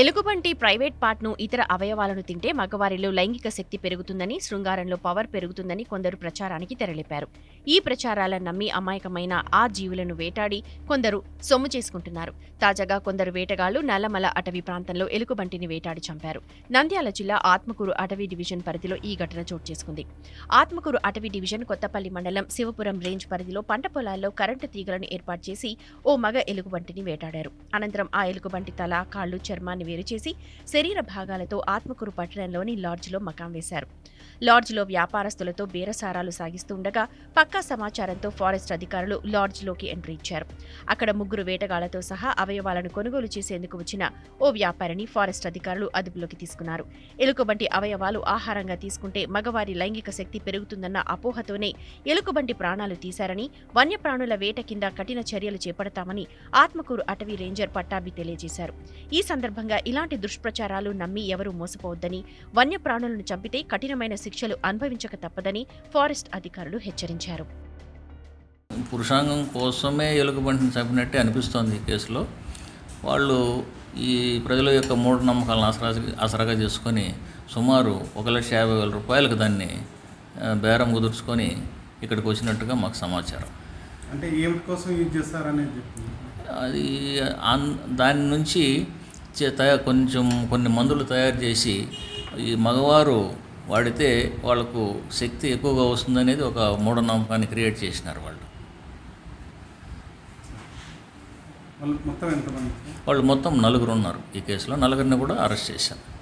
ఎలుగుబంటి ప్రైవేట్ పార్ట్ను ఇతర అవయవాలను తింటే మగవారిలో లైంగిక శక్తి పెరుగుతుందని శృంగారంలో పవర్ పెరుగుతుందని కొందరు ప్రచారానికి తెరలేపారు. ఈ ప్రచారాలను నమ్మి అమాయకమైన ఆ జీవులను వేటాడి కొందరు సొమ్ము చేసుకుంటున్నారు. తాజాగా కొందరు వేటగాళ్ళు నల్లమల అటవీ ప్రాంతంలో ఎలుగుబంటిని వేటాడి చంపారు. నంద్యాల జిల్లా ఆత్మకూరు అటవీ డివిజన్ పరిధిలో ఈ ఘటన చోటు చేసుకుంది. ఆత్మకూరు అటవీ డివిజన్ కొత్తపల్లి మండలం శివపురం రేంజ్ పరిధిలో పంట పొలాల్లో కరెంటు తీగలను ఏర్పాటు చేసి ఓ మగ ఎలుగుబంటిని వేటాడారు. అనంతరం ఆ ఎలుగుబంటి తల కాళ్ళు చర్మాన్ని వేరు చేసి శరీర భాగాలతో ఆత్మకూరు పట్టణంలోని లాడ్జ్లో మకాం వేశారు. లాడ్జ్లో వ్యాపారస్తులతో బేరసారాలు సాగిస్తుండగా పక్కా సమాచారంతో ఫారెస్ట్ అధికారులు లాడ్జ్లోకి ఎంట్రీ ఇచ్చారు. అక్కడ ముగ్గురు వేటగాళ్ళతో సహా అవయవాలను కొనుగోలు చేసేందుకు వచ్చిన ఓ వ్యాపారిని ఫారెస్ట్ అధికారులు అదుపులోకి తీసుకున్నారు. ఎలుకబంటి అవయవాలు ఆహారంగా తీసుకుంటే మగవారి లైంగిక శక్తి పెరుగుతుందన్న అపోహతోనే ఎలుకబంటి ప్రాణాలు తీశారని వన్యప్రాణుల వేట కింద కఠిన చర్యలు చేపడతామని ఆత్మకూరు అటవీ రేంజర్ పట్టాభి తెలియజేశారు. ఈ సందర్భంగా ఇలాంటి దుష్ప్రచారాలు నమ్మి ఎవరూ మోసపోవద్దని వన్యప్రాణులను చంపితే కఠినమైన శిక్షలు అనుభవించక తప్పదని ఫారెస్ట్ అధికారులు హెచ్చరించారు. పురుషాంగం కోసమే ఎలుగుబంటిని చంపినట్టే అనిపిస్తోంది ఈ కేసులో. వాళ్ళు ఈ ప్రజల యొక్క మూఢనమ్మకాలను ఆసరా ఆసరాగా చేసుకొని సుమారు ఒక లక్ష యాభై వేల రూపాయలకు దాన్ని బేరం కుదుర్చుకొని ఇక్కడికి వచ్చినట్టుగా మాకు సమాచారం. అంటే ఏమిటి కోసం యూజ్ చేస్తారనేది అది దాని నుంచి చే- తయా కొంచెం కొన్ని మందులు తయారు చేసి ఈ మగవారు వాడితే వాళ్ళకు శక్తి ఎక్కువగా వస్తుందనేది ఒక మూఢనమ్మకాన్ని క్రియేట్ చేసినారు వాళ్ళు. వాళ్ళు మొత్తం ఎంతమంది? వాళ్ళు మొత్తం నలుగురు ఉన్నారు. ఈ కేసులో నలుగురిని కూడా అరెస్ట్ చేశారు.